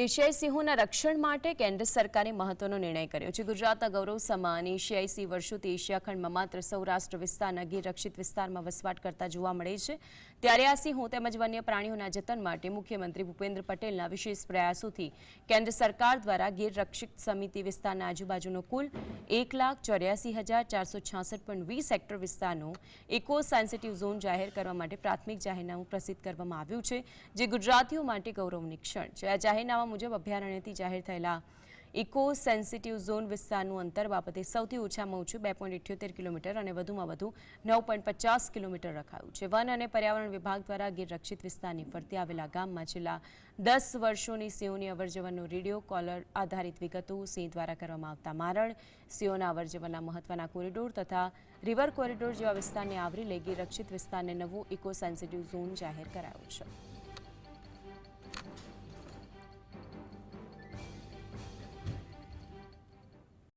એશિયાઈ સિંહોના રક્ષણ માટે કેન્દ્ર સરકારે મહત્વનો નિર્ણય કર્યો છે. ગુજરાતના ગૌરવ સમાન એશિયાઈ સિંહ વર્ષોથી એશિયા ખંડમાં માત્ર સૌરાષ્ટ્ર વિસ્તારના ગીર રક્ષિત વિસ્તારમાં વસવાટ કરતા જોવા મળે છે. ત્યારે આ સિંહો તેમજ વન્ય પ્રાણીઓના જતન માટે મુખ્યમંત્રી ભૂપેન્દ્ર પટેલના વિશેષ પ્રયાસોથી કેન્દ્ર સરકાર દ્વારા ગીર રક્ષિત સમિતિ વિસ્તારના આજુબાજુનો કુલ એક લાખ ચોર્યાસી હજાર ચારસો છાસઠ પોઈન્ટ વીસ હેક્ટર વિસ્તારનો ઇકો સેન્સિટિવ ઝોન જાહેર કરવા માટે પ્રાથમિક જાહેરનામું પ્રસિદ્ધ કરવામાં આવ્યું છે, જે ગુજરાતીઓ માટે ગૌરવની ક્ષણ છે. આ જાહેરનામા મુજબ અભયારણ્યથી જાહેર થયેલા ઇકો સેન્સિટિવ ઝોન વિસ્તારનું અંતર બાબતે સૌથી ઓછામાં ઓછું બે પોઈન્ટ ઇઠ્યોતેર કિલોમીટર અને વધુમાં વધુ નવ પોઈન્ટ પચાસ કિલોમીટર રખાયું છે. વન અને પર્યાવરણ વિભાગ દ્વારા ગીર રક્ષિત વિસ્તારની ફરતે આવેલા ગામમાં છેલ્લા દસ વર્ષોની સિંહોની અવરજવરનો રેડિયો કોલર આધારિત વિગતો સિંહ દ્વારા કરવામાં આવતા મારણ, સિંહોના અવરજવરના મહત્વના કોરિડોર તથા રિવર કોરિડોર જેવા વિસ્તારને આવરી લઈ ગીર રક્ષિત વિસ્તારને નવું ઇકો સેન્સિટિવ ઝોન જાહેર કરાયો છે.